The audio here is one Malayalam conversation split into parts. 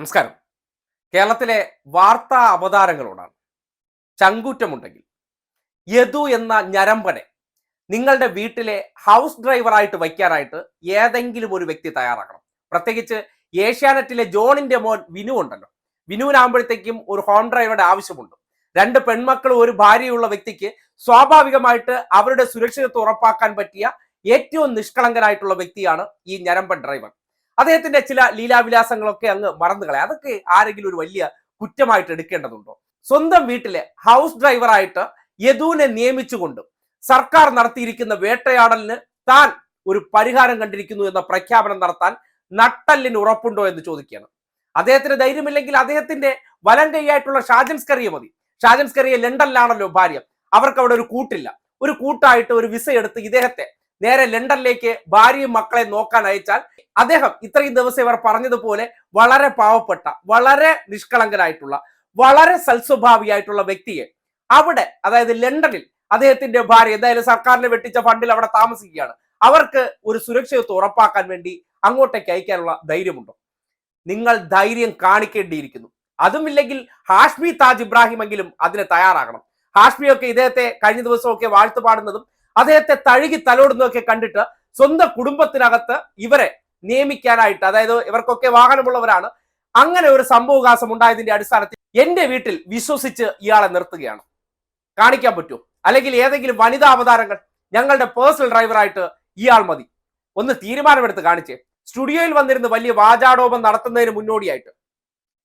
നമസ്കാരം. കേരളത്തിലെ വാർത്താ അവതാരങ്ങളോടാണ് ചങ്കൂറ്റമുണ്ടെങ്കിൽ യദു എന്ന ഞരമ്പനെ നിങ്ങളുടെ വീട്ടിലെ ഹൗസ് ഡ്രൈവറായിട്ട് വയ്ക്കാനായിട്ട് ഏതെങ്കിലും ഒരു വ്യക്തി തയ്യാറാക്കണം. പ്രത്യേകിച്ച് ഏഷ്യാനെറ്റിലെ ജോണിന്റെ മോൻ വിനു ഉണ്ടല്ലോ. വിനുവിനാകുമ്പോഴത്തേക്കും ഒരു ഹോം ഡ്രൈവറുടെ ആവശ്യമുണ്ട്. രണ്ട് പെൺമക്കളും ഒരു ഭാര്യയുള്ള വ്യക്തിക്ക് സ്വാഭാവികമായിട്ട് അവരുടെ സുരക്ഷിതത്വം ഉറപ്പാക്കാൻ പറ്റിയ ഏറ്റവും നിഷ്കളങ്കനായിട്ടുള്ള വ്യക്തിയാണ് ഈ ഞരമ്പൻ ഡ്രൈവർ അദ്ദേഹത്തിന്റെ ചില ലീലാവിലാസങ്ങളൊക്കെ അങ്ങ് മറന്നു മറന്നുകളെ അതൊക്കെ ആരെങ്കിലും ഒരു വലിയ കുറ്റമായിട്ട് എടുക്കേണ്ടതുണ്ടോ? സ്വന്തം വീട്ടിലെ ഹൗസ് ഡ്രൈവറായിട്ട് യദുവിനെ നിയമിച്ചുകൊണ്ട് സർക്കാർ നടത്തിയിരിക്കുന്ന വേട്ടയാടലിന് താൻ ഒരു പരിഹാരം കണ്ടിരിക്കുന്നു എന്ന പ്രഖ്യാപനം നടത്താൻ നട്ടല്ലിന് ഉറപ്പുണ്ടോ എന്ന് ചോദിക്കുകയാണ്. അദ്ദേഹത്തിന് ധൈര്യമില്ലെങ്കിൽ അദ്ദേഹത്തിന്റെ വലം കൈയായിട്ടുള്ള ഷാജൻസ്കറിയ മതി. ഷാജൻസ്കറിയ ലണ്ടനിലാണല്ലോ ഭാര്യ. അവർക്ക് അവിടെ ഒരു കൂട്ടില്ല. ഒരു കൂട്ടായിട്ട് ഒരു വിസ എടുത്ത് ഇദ്ദേഹത്തെ നേരെ ലണ്ടനിലേക്ക് ഭാര്യയും മക്കളെ നോക്കാൻ അയച്ചാൽ അദ്ദേഹം ഇത്രയും ദിവസം ഇവർ പറഞ്ഞതുപോലെ വളരെ പാവപ്പെട്ട വളരെ നിഷ്കളങ്കനായിട്ടുള്ള വളരെ സൽസ്വഭാവിയായിട്ടുള്ള വ്യക്തിയെ അവിടെ അതായത് ലണ്ടനിൽ അദ്ദേഹത്തിന്റെ ഭാര്യ എന്തായാലും സർക്കാരിനെ വെട്ടിച്ച ഫണ്ടിൽ അവിടെ താമസിക്കുകയാണ്. അവർക്ക് ഒരു സുരക്ഷിതത്വം ഉറപ്പാക്കാൻ വേണ്ടി അങ്ങോട്ടേക്ക് അയക്കാനുള്ള ധൈര്യമുണ്ടോ. നിങ്ങൾ ധൈര്യം കാണിക്കേണ്ടിയിരിക്കുന്നു. അതുമില്ലെങ്കിൽ ഹാഷ്മി താജ് ഇബ്രാഹിമെങ്കിലും അതിന് തയ്യാറാകണം. ഹാഷ്മിയൊക്കെ ഇദ്ദേഹത്തെ കഴിഞ്ഞ ദിവസമൊക്കെ വാഴ്ത്തു പാടുന്നതും അദ്ദേഹത്തെ തഴുകി തലോടുന്നതൊക്കെ കണ്ടിട്ട് സ്വന്തം കുടുംബത്തിനകത്ത് ഇവരെ നിയമിക്കാനായിട്ട് അതായത് ഇവർക്കൊക്കെ വാഹനമുള്ളവരാണ് അങ്ങനെ ഒരു സംഭവകാശം ഉണ്ടായതിന്റെ അടിസ്ഥാനത്തിൽ എന്റെ വീട്ടിൽ വിശ്വസിച്ച് ഇയാളെ നിർത്തുകയാണ്. കാണിക്കാൻ പറ്റുമോ? അല്ലെങ്കിൽ ഏതെങ്കിലും വനിതാ അവതാരങ്ങൾ ഞങ്ങളുടെ പേഴ്സണൽ ഡ്രൈവറായിട്ട് ഇയാൾ മതി. ഒന്ന് തീരുമാനമെടുത്ത് കാണിച്ചേ. സ്റ്റുഡിയോയിൽ വന്നിരുന്ന് വലിയ വാചാടോപം നടത്തുന്നതിന് മുന്നോടിയായിട്ട്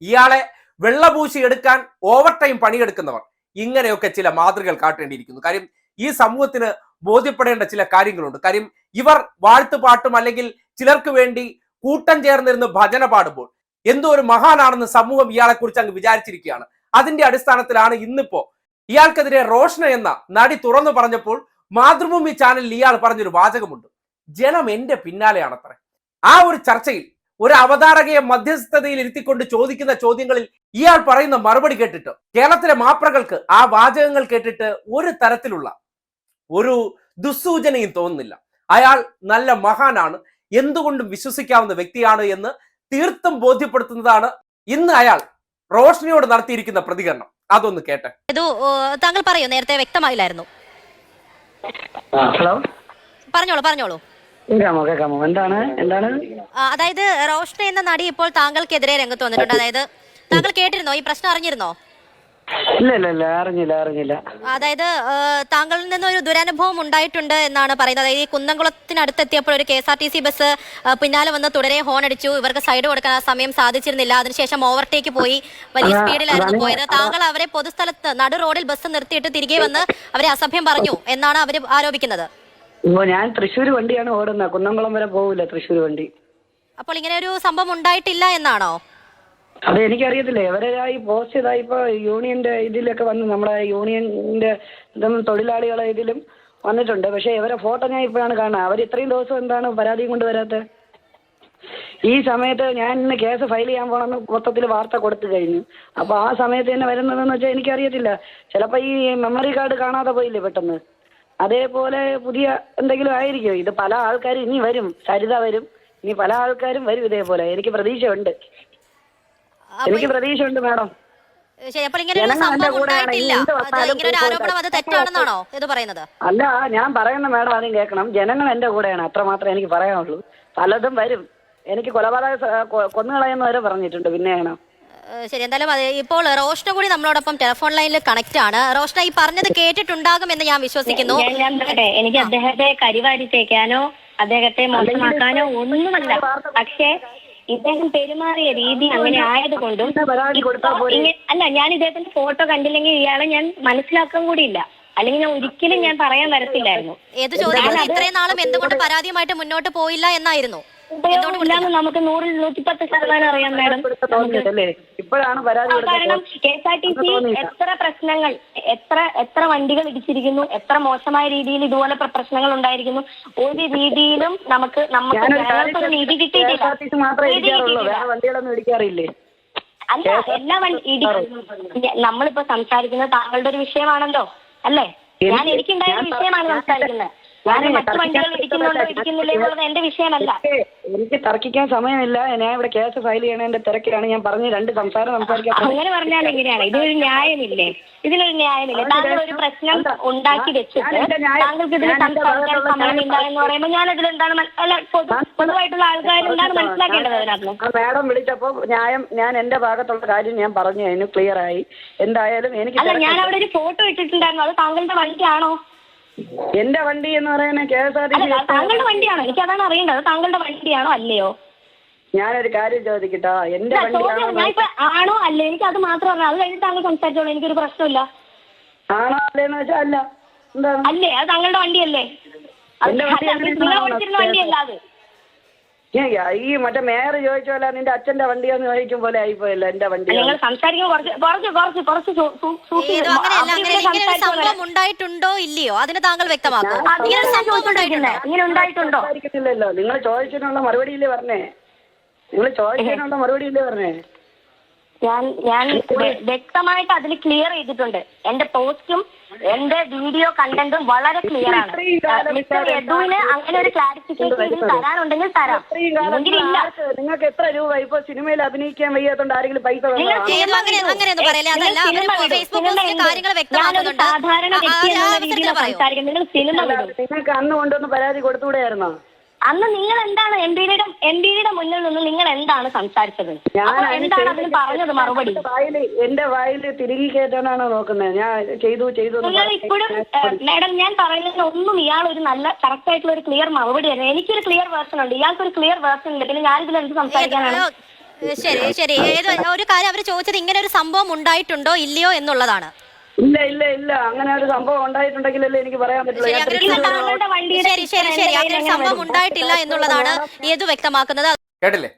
ഇയാളെ വെള്ളപൂശി എടുക്കാൻ ഓവർ ടൈം പണിയെടുക്കുന്നവർ ഇങ്ങനെയൊക്കെ ചില മാതൃകകൾ കാട്ടേണ്ടിയിരിക്കുന്നു. കാര്യം ഈ സമൂഹത്തിന് ബോധ്യപ്പെടേണ്ട ചില കാര്യങ്ങളുണ്ട്. കാര്യം ഇവർ വാഴ്ത്തുപാട്ടും അല്ലെങ്കിൽ ചിലർക്ക് വേണ്ടി കൂട്ടം ചേർന്നിരുന്ന് ഭജന പാടുമ്പോൾ എന്തോ ഒരു മഹാനാണെന്ന് സമൂഹം ഇയാളെ കുറിച്ച് അങ്ങ് വിചാരിച്ചിരിക്കുകയാണ്. അതിന്റെ അടിസ്ഥാനത്തിലാണ് ഇന്നിപ്പോ ഇയാൾക്കെതിരെ റോഷന എന്ന നടി തുറന്നു പറഞ്ഞപ്പോൾ മാതൃഭൂമി ചാനലിൽ ഇയാൾ പറഞ്ഞൊരു വാചകമുണ്ട്. ജനം എന്റെ പിന്നാലെയാണത്രേ. ആ ഒരു ചർച്ചയിൽ ഒരു അവതാരകയെ മധ്യസ്ഥതയിൽ ഇരുത്തിക്കൊണ്ട് ചോദിക്കുന്ന ചോദ്യങ്ങളിൽ ഇയാൾ പറയുന്ന മറുപടി കേട്ടിട്ട് കേരളത്തിലെ മാപ്രകൾക്ക് ആ വാചകങ്ങൾ കേട്ടിട്ട് ഒരു തരത്തിലുള്ള ഒരു ദുസ്സൂചനയും തോന്നുന്നില്ല. അയാൾ നല്ല മഹാനാണ്. എന്തുകൊണ്ടും വിശ്വസിക്കാവുന്ന വ്യക്തിയാണ് എന്ന് തീർത്തും ബോധ്യപ്പെടുത്തുന്നതാണ് ഇന്ന് അയാൾ റോഷനിയോട് നടത്തിയിരിക്കുന്ന പ്രതികരണം. അതൊന്ന് കേട്ടെ. ഇത് താങ്കൾ പറയൂ നേരത്തെ വ്യക്തമായില്ലായിരുന്നു. ഹലോ? പറഞ്ഞോളൂ പറഞ്ഞോളൂ. എന്താണ് എന്താണ്? അതായത് റോഷ്ന എന്ന നടി ഇപ്പോൾ താങ്കൾക്കെതിരെ രംഗത്ത് വന്നിട്ടുണ്ട്. അതായത് താങ്കൾ കേട്ടിരുന്നോ? ഈ പ്രശ്നം അറിഞ്ഞിരുന്നോ? ഇല്ല ഇല്ല ഇല്ല അറിഞ്ഞില്ല അറിഞ്ഞില്ല. അതായത് താങ്കളിൽ നിന്ന് ഒരു ദുരനുഭവം ഉണ്ടായിട്ടുണ്ട് എന്നാണ് പറയുന്നത്. അതായത് ഈ കുന്നംകുളത്തിനടുത്ത് എത്തിയപ്പോൾ ഒരു K S R T C bus പിന്നാലെ വന്ന് തുടരെ ഹോൺ അടിച്ചു ഇവർക്ക് സൈഡ് കൊടുക്കാൻ ആ സമയം സാധിച്ചിരുന്നില്ല. അതിനുശേഷം ഓവർടേക്ക് പോയി. വലിയ സ്പീഡിലായിരുന്നു പോയത്. താങ്കൾ അവരെ പൊതുസ്ഥലത്ത് നടു റോഡിൽ ബസ് നിർത്തിയിട്ട് തിരികെ വന്ന് അവരെ അസഭ്യം പറഞ്ഞു എന്നാണ് അവർ ആരോപിക്കുന്നത്. ഞാൻ തൃശ്ശൂർ വണ്ടിയാണ് ഓടുന്നത്. കുന്നംകുളം വരെ പോകില്ല തൃശ്ശൂർ വണ്ടി. അപ്പോൾ ഇങ്ങനെ ഒരു സംഭവം ഉണ്ടായിട്ടില്ല എന്നാണോ? അത് എനിക്കറിയത്തില്ല. ഇവരെ ഈ പോസ്റ്റ് ചെയ്താ ഇപ്പൊ യൂണിയന്റെ ഇതിലൊക്കെ വന്ന് നമ്മുടെ യൂണിയന്റെ ഇതും തൊഴിലാളികളെ ഇതിലും വന്നിട്ടുണ്ട്. പക്ഷെ ഇവരെ ഫോട്ടോ ഞാൻ ഇപ്പോഴാണ് കാണുന്നത്. അവർ ഇത്രയും ദിവസം എന്താണ് പരാതിയും കൊണ്ട് വരാത്തത് ഈ സമയത്ത് ഞാൻ ഇന്ന് കേസ് ഫയൽ ചെയ്യാൻ പോണെന്ന് മൊത്തത്തിൽ വാർത്ത കൊടുത്തു കഴിഞ്ഞു. അപ്പൊ ആ സമയത്ത് തന്നെ വരുന്നതെന്ന് വെച്ചാൽ എനിക്കറിയത്തില്ല. ചിലപ്പോ ഈ മെമ്മറി കാർഡ് കാണാതെ പോയില്ലേ പെട്ടെന്ന്? അതേപോലെ പുതിയ എന്തെങ്കിലും ആയിരിക്കും? ഇത് പല ആൾക്കാരും ഇനി വരും. സരിത വരും. ഇനി പല ആൾക്കാരും വരും ഇതേപോലെ. എനിക്ക് പ്രതീക്ഷയുണ്ട്. അപ്പോൾ എനിക്ക് പ്രതീക്ഷയുണ്ട് മാഡം. ശരി അപ്പോൾ ഇങ്ങനെ ഒരു സംഭവം ഉണ്ടായിട്ടില്ല. ഇങ്ങനെ ഒരു ആരോപണം അത് തെറ്റാണെന്നാണോ ഇത് പറയുന്നത്? അല്ല ഞാൻ പറയുന്ന മാഡം ആദ്യം കേൾക്കണം. ജനങ്ങൾ എന്റെ കൂടെയാണ്. അത്ര മാത്രമേ എനിക്ക് പറയാനുള്ളൂ. പലതും വരും. എനിക്ക് കൊലപാതക സ- കൊ- കൊന്നുകളയെന്ന് വരെ പറഞ്ഞിട്ടുണ്ട്. പിന്നെയാണ്. ശരി എന്തായാലും അത് ഇപ്പോൾ റോഷ്ന കൂടി നമ്മളോടൊപ്പം ടെലിഫോൺ ലൈനിൽ കണക്ട് ആണ്. റോഷ്ന ഈ പറഞ്ഞത് കേട്ടിട്ടുണ്ടാകും എന്ന് ഞാൻ വിശ്വസിക്കുന്നു. എനിക്ക് അദ്ദേഹത്തെ കരിവാരി തേക്കാനോ അദ്ദേഹത്തെ മോശമാക്കാനോ ഒന്നുമല്ല. പക്ഷേ ഇദ്ദേഹം പെരുമാറിയ രീതി അങ്ങനെ ആയതുകൊണ്ടും അല്ല ഞാൻ ഇദ്ദേഹത്തിന്റെ ഫോട്ടോ കണ്ടില്ലെങ്കിൽ ഇയാളെ ഞാൻ മനസ്സിലാക്കാൻ കൂടിയില്ല. അല്ലെങ്കിൽ ഞാൻ ഒരിക്കലും ഞാൻ പറയാൻ വരത്തില്ലായിരുന്നു. ഏത് ചോദ്യം ഇത്രയും നാളും എന്തുകൊണ്ട് പരാതിയുമായിട്ട് മുന്നോട്ട് പോയില്ല എന്നായിരുന്നു? എന്തുകൊണ്ട് ഉപയോഗമില്ലാന്ന് നമുക്ക് നൂറിൽ നൂറ്റിപ്പത്ത് ശതമാനം അറിയാം മാഡം. ഇപ്പോഴാണ് കാരണം K S R T C എത്ര പ്രശ്നങ്ങൾ എത്ര എത്ര വണ്ടികൾ ഇടിച്ചിരിക്കുന്നു എത്ര മോശമായ രീതിയിൽ ഇതുപോലെ പ്രശ്നങ്ങൾ ഉണ്ടായിരിക്കുന്നു ഒരു രീതിയിലും നമുക്ക് നമുക്ക് നീതി കിട്ടിയിട്ടില്ല. നീതി കിട്ടിയിട്ടില്ല. അല്ല എല്ലാ വണ്ടി ഇടി നമ്മളിപ്പോ സംസാരിക്കുന്നത് താങ്കളുടെ ഒരു വിഷയമാണല്ലോ അല്ലേ? ഞാൻ എനിക്കുണ്ടായ വിഷയമാണ് സംസാരിക്കുന്നത്. എനിക്ക് തർക്കിക്കാൻ സമയമില്ല. ഞാൻ ഇവിടെ കേസ് ഫയൽ ചെയ്യണതിന്റെ തിരക്കിലാണ്. ഞാൻ പറഞ്ഞ രണ്ട് സംസാരം സംസാരിക്കാൻ അങ്ങനെ പറഞ്ഞാൽ എങ്ങനെയാണ്? ഇതിനൊരു ന്യായമില്ലേ? ഇതിനൊരു ന്യായമില്ല? താങ്കൾ ഒരു പ്രശ്നം ഉണ്ടാക്കി വെച്ചിട്ട് താങ്കൾക്ക് ഇതിന് സംസാരിക്കാൻ സമയമില്ല എന്ന് പറയുമ്പോൾ ഞാൻ മന- അല്ല പൊതു- പൊതുവായിട്ടുള്ള ആൾക്കാർ എന്താണ് മനസ്സിലാക്കേണ്ടത് അതിനകത്ത്. മാഡം വിളിച്ചപ്പോ ന്യായം ഞാൻ എന്റെ ഭാഗത്തുള്ള കാര്യം ഞാൻ പറഞ്ഞു. അതിന് ക്ലിയർ ആയി. എന്തായാലും എനിക്ക് അല്ല ഞാൻ അവിടെ ഒരു ഫോട്ടോ ഇട്ടിട്ടുണ്ടായിരുന്നു. അത് താങ്കളുടെ വണ്ടിയാണോ? എന്റെ വണ്ടി എന്ന് പറയുന്നത് കെ എസ് ആർ ടി അല്ല താങ്കളുടെ വണ്ടിയാണോ? എനിക്ക് അതാണ് അറിയേണ്ടത് താങ്കളുടെ വണ്ടിയാണോ അല്ലയോ? ഞാനൊരു കാര്യം ചോദിക്കട്ടോ. എന്റെ ഇല്ല, ചോദ്യം വണ്ടിയാണോ ഇപ്പൊ ആണോ അല്ലേ? എനിക്ക് അത് മാത്രം അറിയാം അത് കഴിഞ്ഞിട്ട് താങ്കൾ സംസാരിച്ചോളൂ. എനിക്കൊരു പ്രശ്നമില്ല. ആണോ അല്ലേന്ന് വെച്ചാൽ അല്ല. എന്താണ്? അല്ലേ? അത് താങ്കളുടെ വണ്ടിയല്ലേ? അത് എന്റെ വണ്ടിയല്ല അത്. ഈ മറ്റേ മേയർ ചോദിച്ച പോലെ നിന്റെ അച്ഛന്റെ വണ്ടിയാന്ന് ചോദിക്കും പോലെ ആയിപ്പോയല്ലോ എന്റെ വണ്ടി നിങ്ങൾ സംസാരിക്കുമ്പോൾ കുറച്ച് കുറച്ച് കുറച്ച് കുറച്ച് സൂ- സൂ- സൂക്ഷിച്ച് ഏതോ അങ്ങനെയല്ല അങ്ങനെ ഇവിടെ ഇങ്ങനെ ഒരു സംസാരിച്ച സംഭവം ഉണ്ടായിട്ടുണ്ടോ ഇല്ലയോ? അതിന് താങ്കൾ വ്യക്തമാക്കുന്നുണ്ടായിട്ടുണ്ടോ ഇങ്ങനെ ഒരു സംഭവം ഉണ്ടായിട്ടുണ്ടോ. ഇങ്ങനെ ഉണ്ടായിട്ടുണ്ടോ? സംസാരിക്കുന്നില്ലല്ലോ. നിങ്ങൾ ചോദിച്ചതിനുള്ള മറുപടിയില്ലേ പറഞ്ഞേ? നിങ്ങൾ ചോദിച്ചതിനുള്ള മറുപടിയില്ലേ പറഞ്ഞേ? ഞാൻ ഞാൻ വ്യക്തമായിട്ട് അതിൽ ക്ലിയർ ചെയ്തിട്ടുണ്ട് എന്റെ പോസ്റ്റും എന്റെ വീഡിയോ കണ്ടന്റും വളരെ ക്ലിയർ ആണ് മിസ്റ്റർ യദുവിന് അങ്ങനെ ഒരു ക്ലാരിഫിക്കേഷൻ തരാനുണ്ടെങ്കിൽ തരാം നിങ്ങൾക്ക് എത്ര രൂപ ഇപ്പൊ സിനിമയിൽ അഭിനയിക്കാൻ വയ്യാത്തോണ്ട് ആരെങ്കിലും പൈസ സാധാരണ വ്യക്തി എന്നുള്ള രീതിയിൽ പറയൂ നിങ്ങൾ സിനിമ നിങ്ങൾക്ക് അന്ന് കൊണ്ടൊന്ന് പരാതി കൊടുത്തുകൂടെയായിരുന്നോ അന്ന് നിങ്ങൾ എന്താണ് എം പിയുടെ എം പിയുടെ മുന്നിൽ നിന്ന് നിങ്ങൾ എന്താണ് സംസാരിച്ചത്? ഞാൻ എന്താണ് അതിന് പറഞ്ഞത് മറുപടി? എന്റെ വായിൽ എന്റെ വായിൽ തിരികെ കയറ്റാനാണോ നോക്കുന്നത് ഞാൻ ചെയ്തു ചെയ്തു നിങ്ങൾ ഇപ്പോഴും മാഡം ഞാൻ പറയുന്നതിന് ഒന്നും ഇയാൾ ഒരു നല്ല കറക്റ്റ് ആയിട്ടുള്ള ഒരു ക്ലിയർ മറുപടി തരുന്നത് എനിക്കൊരു ക്ലിയർ വേർഷൻ ഉണ്ട്. ഇയാൾക്ക് ഒരു ക്ലിയർ വേർഷൻ ഉണ്ട്. പിന്നെ ഞാനിതിൽ എന്ത് സംസാരിക്കാനാണ്? ശരി ശരി. ഏതോ ഒരു കാര്യം അവർ ചോദിച്ചത് ഇങ്ങനെ ഒരു സംഭവം ഉണ്ടായിട്ടുണ്ടോ ഇല്ലയോ എന്നുള്ളതാണ്. ഇല്ല ഇല്ല ഇല്ല. അങ്ങനെ ഒരു സംഭവം ഉണ്ടായിട്ടുണ്ടെങ്കിലല്ലേ എനിക്ക് പറയാൻ പറ്റുള്ളൂ. ശരി ഞാൻ അങ്ങനെ ഒരു തൃശ്ശൂർ സംഭവം താങ്കളുടെ ശരി ശരി. ശരി അങ്ങനെ ഒരു സംഭവം ഉണ്ടായിട്ടില്ല എന്നുള്ളതാണ് ഏത് വ്യക്തമാക്കുന്നത്. കേട്ടില്ലേ?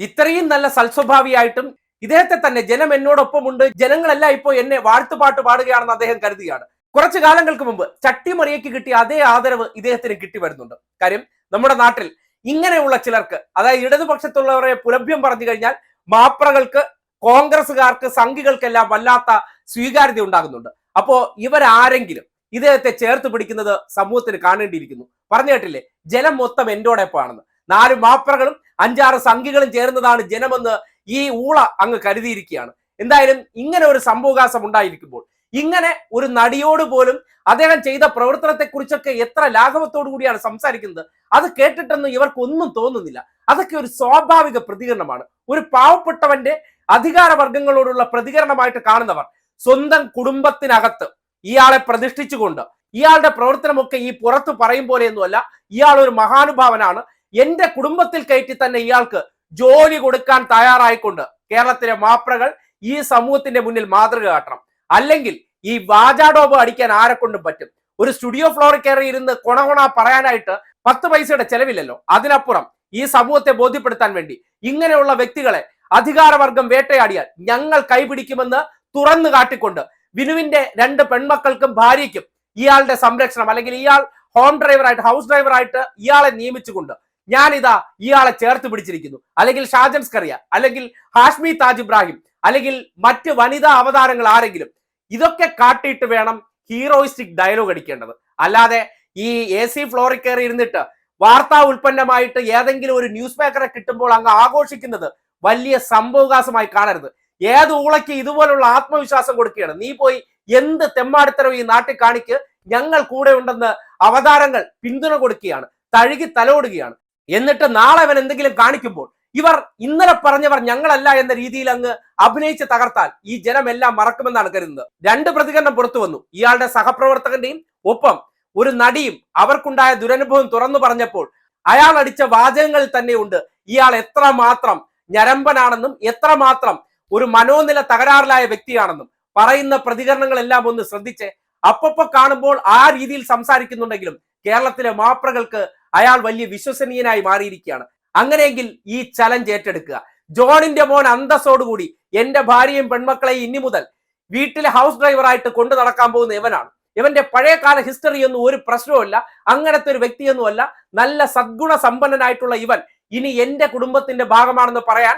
ഇത്രയും നല്ല സൽസ്വഭാവിയായിട്ടും ഇദ്ദേഹത്തെ തന്നെ ജനം എന്നോടൊപ്പമുണ്ട്. ജനങ്ങളെല്ലാം ഇപ്പോൾ എന്നെ വാഴ്ത്തുപാട്ട് പാടുകയാണെന്ന് അദ്ദേഹം കരുതുകയാണ്. കുറച്ചു കാലങ്ങൾക്ക് മുമ്പ് ചട്ടിമറിയയ്ക്ക് കിട്ടിയ അതേ ആദരവ് ഇദ്ദേഹത്തിന് കിട്ടി വരുന്നുണ്ട്. കാര്യം നമ്മുടെ നാട്ടിൽ ഇങ്ങനെയുള്ള ചിലർക്ക് അതായത് ഇടതുപക്ഷത്തുള്ളവരെ പുലഭ്യം പറഞ്ഞു കഴിഞ്ഞാൽ മാപ്രകൾക്ക് കോൺഗ്രസുകാർക്ക് സംഘികൾക്കെല്ലാം വല്ലാത്ത സ്വീകാര്യത ഉണ്ടാകുന്നുണ്ട്. അപ്പോ ഇവരാരെങ്കിലും ഇദ്ദേഹത്തെ ചേർത്ത് പിടിക്കുന്നത് സമൂഹത്തിന് കാണേണ്ടിയിരിക്കുന്നു. പറഞ്ഞു കേട്ടില്ലേ? ജനം മൊത്തം എന്റോടൊപ്പമാണെന്ന്. നാല് മാപ്രകളും അഞ്ചാറ് സംഘികളും ചേർന്നതാണ് ജനമെന്ന് ഈ ഊള അങ്ങ് കരുതിയിരിക്കുകയാണ്. എന്തായാലും ഇങ്ങനെ ഒരു സംഭവകാശം ഉണ്ടായിരിക്കുമ്പോൾ ഇങ്ങനെ ഒരു നടിയോട് പോലും അദ്ദേഹം ചെയ്ത പ്രവർത്തനത്തെ കുറിച്ചൊക്കെ എത്ര ലാഘവത്തോടു കൂടിയാണ് സംസാരിക്കുന്നത് അത് കേട്ടിട്ടൊന്നും ഇവർക്കൊന്നും തോന്നുന്നില്ല. അതൊക്കെ ഒരു സ്വാഭാവിക പ്രതികരണമാണ്. ഒരു പാവപ്പെട്ടവന്റെ അധികാര അധികാരവർഗങ്ങളോടുള്ള പ്രതികരണമായിട്ട് കാണുന്നവർ സ്വന്തം കുടുംബത്തിനകത്ത് ഇയാളെ പ്രതിഷ്ഠിച്ചുകൊണ്ട് ഇയാളുടെ പ്രവർത്തനമൊക്കെ ഈ പുറത്ത് പറയും പോലെയൊന്നുമല്ല. ഇയാൾ ഒരു മഹാനുഭാവനാണ്. എന്റെ കുടുംബത്തിൽ കയറ്റി തന്നെ ഇയാൾക്ക് ജോലി കൊടുക്കാൻ തയ്യാറായിക്കൊണ്ട് കേരളത്തിലെ മാപ്രകൾ ഈ സമൂഹത്തിന്റെ മുന്നിൽ മാതൃക കാട്ടണം. അല്ലെങ്കിൽ ഈ വാചാടോപ് അടിക്കാൻ ആരെ കൊണ്ടും പറ്റും? ഒരു സ്റ്റുഡിയോ ഫ്ലോറിൽ കയറി ഇരുന്ന് കൊണകൊണ പറയാനായിട്ട് പത്ത് പൈസയുടെ ചെലവില്ലല്ലോ. അതിനപ്പുറം ഈ സമൂഹത്തെ ബോധ്യപ്പെടുത്താൻ വേണ്ടി ഇങ്ങനെയുള്ള വ്യക്തികളെ അധികാരവർഗം വേട്ടയാടിയാൽ ഞങ്ങൾ കൈപിടിക്കുമെന്ന് തുറന്നു കാട്ടിക്കൊണ്ട് വിനുവിന്റെ രണ്ട് പെൺമക്കൾക്കും ഭാര്യയ്ക്കും ഇയാളുടെ സംരക്ഷണം അല്ലെങ്കിൽ ഇയാൾ ഹോം ഡ്രൈവറായിട്ട് ഹൗസ് ഡ്രൈവറായിട്ട് ഇയാളെ നിയമിച്ചുകൊണ്ട് ഞാനിതാ ഇയാളെ ചേർത്ത് പിടിച്ചിരിക്കുന്നു. അല്ലെങ്കിൽ ഷാജൻ സ്കറിയ അല്ലെങ്കിൽ ഹാഷ്മി താജ് ഇബ്രാഹിം അല്ലെങ്കിൽ മറ്റ് വനിതാ അവതാരങ്ങൾ ആരെങ്കിലും. ഇതൊക്കെ കാട്ടിയിട്ട് വേണം ഹീറോയിസ്റ്റിക് ഡയലോഗ് അടിക്കേണ്ടത്. അല്ലാതെ ഈ എ സി ഫ്ലോറിൽ കയറി ഇരുന്നിട്ട് വാർത്താ ഉൽപ്പന്നമായിട്ട് ഏതെങ്കിലും ഒരു ന്യൂസ് പേപ്പറെ കിട്ടുമ്പോൾ അങ്ങ് ആഘോഷിക്കുന്നത് വലിയ സംഭവകാശമായി കാണരുത്. ഏത് ഊളയ്ക്ക് ഇതുപോലുള്ള ആത്മവിശ്വാസം കൊടുക്കുകയാണ്? നീ പോയി എന്ത് തെമ്മാടിത്തരം ഈ നാട്ടിൽ കാണിക്ക്. ഞങ്ങൾ കൂടെ ഉണ്ടെന്ന് അവതാരങ്ങൾ പിന്തുണ കൊടുക്കുകയാണ്. തഴുകി തലോടുകയാണ്. എന്നിട്ട് നാളെ അവൻ എന്തെങ്കിലും കാണിക്കുമ്പോൾ ഇവർ ഇന്നലെ പറഞ്ഞവർ ഞങ്ങളല്ല എന്ന രീതിയിൽ അങ്ങ് അഭിനയിച്ച് തകർത്താൽ ഈ ജനമെല്ലാം മറക്കുമെന്നാണ് കരുതുന്നത്. രണ്ട് പ്രതികരണം പുറത്തു വന്നു. ഇയാളുടെ സഹപ്രവർത്തകന്റെയും ഒപ്പം ഒരു നടിയും അവർക്കുണ്ടായ ദുരനുഭവം തുറന്നു പറഞ്ഞപ്പോൾ അയാൾ അടിച്ച വാചകങ്ങളിൽ തന്നെയുണ്ട് ഇയാൾ എത്ര മാത്രം ഞരമ്പനാണെന്നും എത്രമാത്രം ഒരു മനോനില തകരാറിലായ വ്യക്തിയാണെന്നും പറയുന്ന പ്രതികരണങ്ങളെല്ലാം ഒന്ന് ശ്രദ്ധിച്ച് അപ്പപ്പോ കാണുമ്പോൾ ആ രീതിയിൽ സംസാരിക്കുന്നുണ്ടെങ്കിലും കേരളത്തിലെ മാപ്രകൾക്ക് അയാൾ വലിയ വിശ്വസനീയനായി മാറിയിരിക്കുകയാണ്. അങ്ങനെയെങ്കിൽ ഈ ചലഞ്ച് ഏറ്റെടുക്കുക. ജോണിന്റെ മോൻ അന്തസ്സോടുകൂടി എന്റെ ഭാര്യയും പെൺമക്കളെയും ഇനി മുതൽ വീട്ടിലെ ഹൗസ് ഡ്രൈവറായിട്ട് കൊണ്ടു നടക്കാൻ പോകുന്ന ഇവനാണ്. ഇവന്റെ പഴയകാല ഹിസ്റ്ററി ഒന്നും ഒരു പ്രശ്നവുമല്ല. അങ്ങനത്തെ ഒരു വ്യക്തിയൊന്നുമല്ല. നല്ല സദ്ഗുണ സമ്പന്നനായിട്ടുള്ള ഇവൻ ഇനി എന്റെ കുടുംബത്തിന്റെ ഭാഗമാണെന്ന് പറയാൻ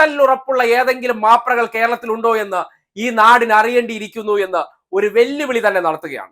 നട്ടല്ലുറപ്പുള്ള ഏതെങ്കിലും മാപ്രകൾ കേരളത്തിലുണ്ടോ എന്ന് ഈ നാടിന് അറിയേണ്ടിയിരിക്കുന്നു എന്ന് ഒരു വെല്ലുവിളി തന്നെ നടത്തുകയാണ്.